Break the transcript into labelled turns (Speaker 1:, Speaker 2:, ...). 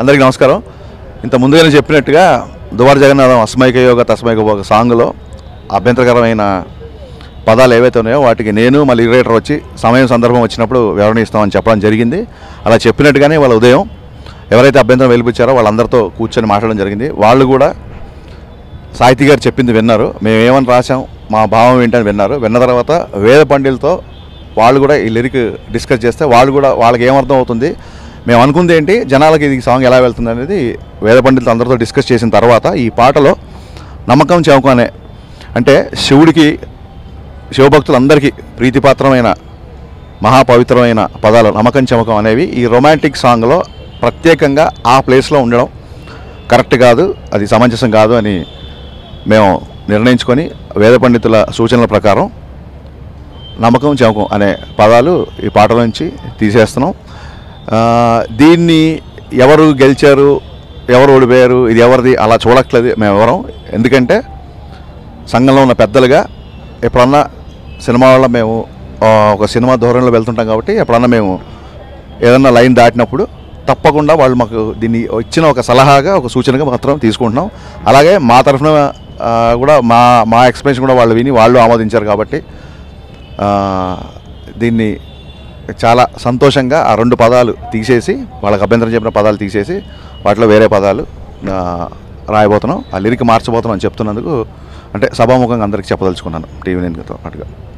Speaker 1: అందరికీ నమస్కారం. ఇంత ముందుగానే చెప్పినట్టుగా దువార జగన్నాథం అస్మైక యోగ తస్మైక ఒక సాంగ్లో అభ్యంతరకరమైన పదాలు ఏవైతే ఉన్నాయో వాటికి నేను మళ్ళీ లిబరేటర్ వచ్చి సమయం సందర్భం వచ్చినప్పుడు వివరణ ఇస్తామని చెప్పడం జరిగింది. అలా చెప్పినట్టుగానే వాళ్ళ ఉదయం ఎవరైతే అభ్యంతరం వెలిపించారో వాళ్ళందరితో కూర్చొని మాట్లాడడం జరిగింది. వాళ్ళు కూడా సాహితీ గారు చెప్పింది విన్నారు. మేము ఏమని రాసాం మా భావం ఏంటని విన్నారు. విన్న తర్వాత వేద పండితులతో వాళ్ళు కూడా ఈ లిరిక్ డిస్కస్ చేస్తే వాళ్ళు కూడా వాళ్ళకి ఏమర్థం అవుతుంది మేము అనుకుంది ఏంటి జనాలకి ఇది సాంగ్ ఎలా వెళ్తుంది అనేది వేద పండితులు అందరితో డిస్కస్ చేసిన తర్వాత ఈ పాటలో నమ్మకం చౌకం అనే అంటే శివుడికి శివభక్తులందరికీ ప్రీతిపాత్రమైన మహాపవిత్రమైన పదాలు నమ్మకం చమకం అనేవి ఈ రొమాంటిక్ సాంగ్లో ప్రత్యేకంగా ఆ ప్లేస్లో ఉండడం కరెక్ట్ కాదు అది సమంజసం కాదు అని మేము నిర్ణయించుకొని వేద పండితుల సూచనల ప్రకారం నమ్మకం చెమకం అనే పదాలు ఈ పాట నుంచి తీసేస్తున్నాం. దీన్ని ఎవరు గెలిచారు ఎవరు ఓడిపోయారు ఇది ఎవరిది అలా చూడట్లేదు మేము ఎవరం. ఎందుకంటే సంఘంలో ఉన్న పెద్దలుగా ఎప్పుడన్నా సినిమా వల్ల మేము ఒక సినిమా ధోరణిలో వెళ్తుంటాం కాబట్టి ఎప్పుడన్నా మేము ఏదన్నా లైన్ దాటినప్పుడు తప్పకుండా వాళ్ళు మాకు దీన్ని ఇచ్చిన ఒక సలహాగా ఒక సూచనగా మాత్రం తీసుకుంటున్నాం. అలాగే మా తరఫున కూడా మా మా ఎక్స్ప్రెషన్ కూడా వాళ్ళు విని వాళ్ళు ఆమోదించారు కాబట్టి దీన్ని చాలా సంతోషంగా ఆ రెండు పదాలు తీసేసి వాళ్ళకి అభ్యంతరం చెప్పిన పదాలు తీసేసి వాటిలో వేరే పదాలు రాయబోతున్నాం. ఆ లిరిక్ మార్చబోతున్నాం అని చెప్తున్నందుకు అంటే సభాముఖంగా అందరికీ చెప్పదలుచుకున్నాను. టీవీ నేను పాటుగా.